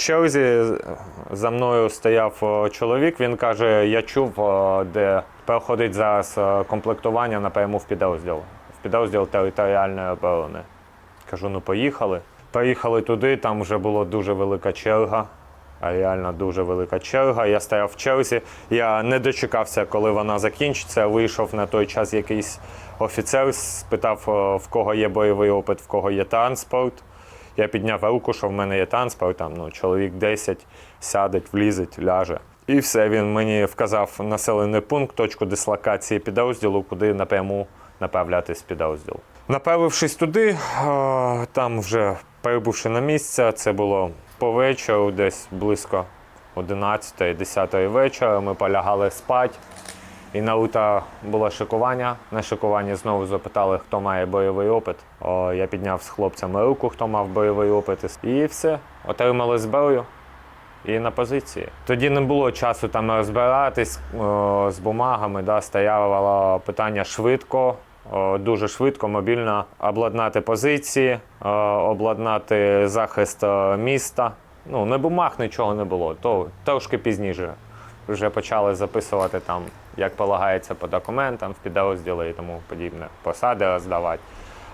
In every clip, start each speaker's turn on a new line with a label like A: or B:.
A: черзі за мною стояв е, чоловік. Він каже: Я чув, е, де проходить зараз е, комплектування напряму в підрозділ. В підрозділ територіальної оборони. Кажу, ну поїхали. Поїхали туди, там вже була дуже велика черга. А реально дуже велика черга. Я стояв в черзі. Я не дочекався, коли вона закінчиться. Вийшов на той час якийсь офіцер, спитав, в кого є бойовий опит, в кого є транспорт. Я підняв руку, що в мене є транспорт, там ну, чоловік 10 сядеть, влізеть, ляже. І все, він мені вказав населений пункт, точку дислокації підрозділу, куди напряму направлятись підрозділ. Направившись туди, е, там вже прибувши на місце, це було по вечору, десь близько 11-10 вечора. Ми полягали спати. І на утро було шикування. На шикуванні знову запитали, хто має бойовий опит. О, я підняв з хлопцями руку, хто мав бойовий опит. І все, отримали зброю і на позиції. Тоді не було часу там розбиратись о, з бумагами. Да, стояло питання швидко, дуже швидко, мобільно обладнати позиції, обладнати захист міста. Ну, не бумаг нічого не було, то трошки пізніше. Вже почали записувати там, як полагається по документам в підрозділи і тому подібне, посади роздавати.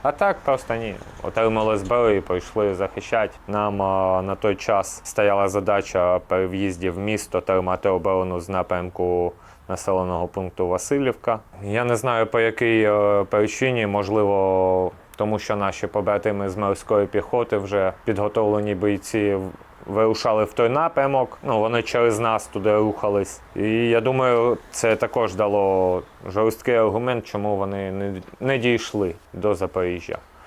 A: А так просто ні. Отримали зброю і прийшли захищати. Нам а, на той час стояла задача при в'їзді в місто тримати оборону з напрямку населеного пункту Васильівка. Я не знаю по якій е, причині, можливо, тому що наші побратими з морської піхоти вже підготовлені бійці вирушали в той напрямок. Ну, вони через нас туди рухались. І я думаю, це також дало жорсткий аргумент, чому вони не, не дійшли до Запоріжжя.